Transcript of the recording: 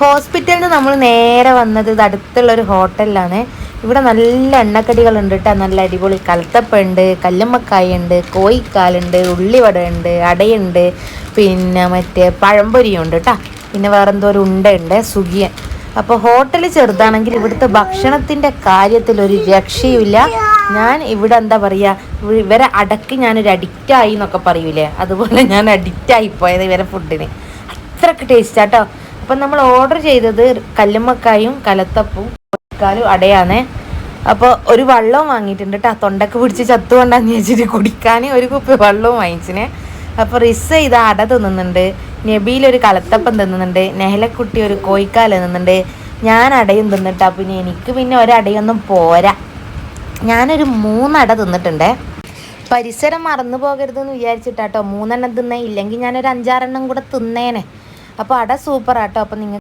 ഹോസ്പിറ്റലിൽ നിന്ന് നമ്മൾ നേരെ വന്നത് ഇത് അടുത്തുള്ള ഒരു ഹോട്ടലിലാണ്. ഇവിടെ നല്ല എണ്ണക്കടികളുണ്ട് കേട്ടോ നല്ല അടിപൊളി കലത്തപ്പുണ്ട് കല്ലുമ്മക്കായ ഉണ്ട് കോയിക്കാലുണ്ട് ഉള്ളിവട ഉണ്ട് അടയുണ്ട് പിന്നെ മറ്റേ പഴംപൊരിയുണ്ട് കേട്ടോ പിന്നെ വേറെന്തോ ഒരു ഉണ്ടയുണ്ട് സുഖിയൻ അപ്പോൾ ഹോട്ടൽ ചെറുതാണെങ്കിൽ ഇവിടുത്തെ ഭക്ഷണത്തിന്റെ കാര്യത്തിൽ ഒരു രക്ഷയുമില്ല. ഞാൻ ഇവിടെ എന്താ പറയുക ഇവരെ അടക്കി ഞാനൊരു അഡിക്റ്റ് ആയി എന്നൊക്കെ പറയൂലേ? അതുപോലെ ഞാൻ അഡിക്റ്റായി പോയത് ഇവരെ ഫുഡിന് അത്രയ്ക്ക് ടേസ്റ്റ് ആട്ടോ അപ്പം നമ്മൾ ഓർഡർ ചെയ്തത് കല്ലുമ്മക്കായും കലത്തപ്പും കുടിക്കാലും അടയാണേ. അപ്പോൾ ഒരു വള്ളവും വാങ്ങിയിട്ടുണ്ട് കേട്ടോ തൊണ്ടക്ക് പിടിച്ച് ചത്തുകൊണ്ടാന്ന് ചോദിച്ചിട്ട് കുടിക്കാൻ ഒരു കുപ്പി വെള്ളവും വാങ്ങിച്ചിനെ. അപ്പോൾ റിസ് ഇത് അട തിന്നുന്നുണ്ട്. നബീൽ ഒരു കലത്തപ്പം തിന്നുന്നുണ്ട്. നെഹലക്കുട്ടി ഒരു കോയിക്കാൽ തിന്നുന്നുണ്ട്. ഞാൻ അടയും തിന്നിട്ടാ. പിന്നെ എനിക്ക് പിന്നെ ഒരടയൊന്നും പോരാ. ഞാനൊരു മൂന്നട തിന്നിട്ടുണ്ടേ. പരിസരം മറന്നു പോകരുതെന്ന് വിചാരിച്ചിട്ടാട്ടോ മൂന്നെണ്ണം തിന്നേ. ഇല്ലെങ്കിൽ ഞാനൊരു അഞ്ചാറെണ്ണം കൂടെ തിന്നേനെ. അപ്പോൾ അട സൂപ്പർ ആട്ടോ. അപ്പോൾ നിങ്ങൾ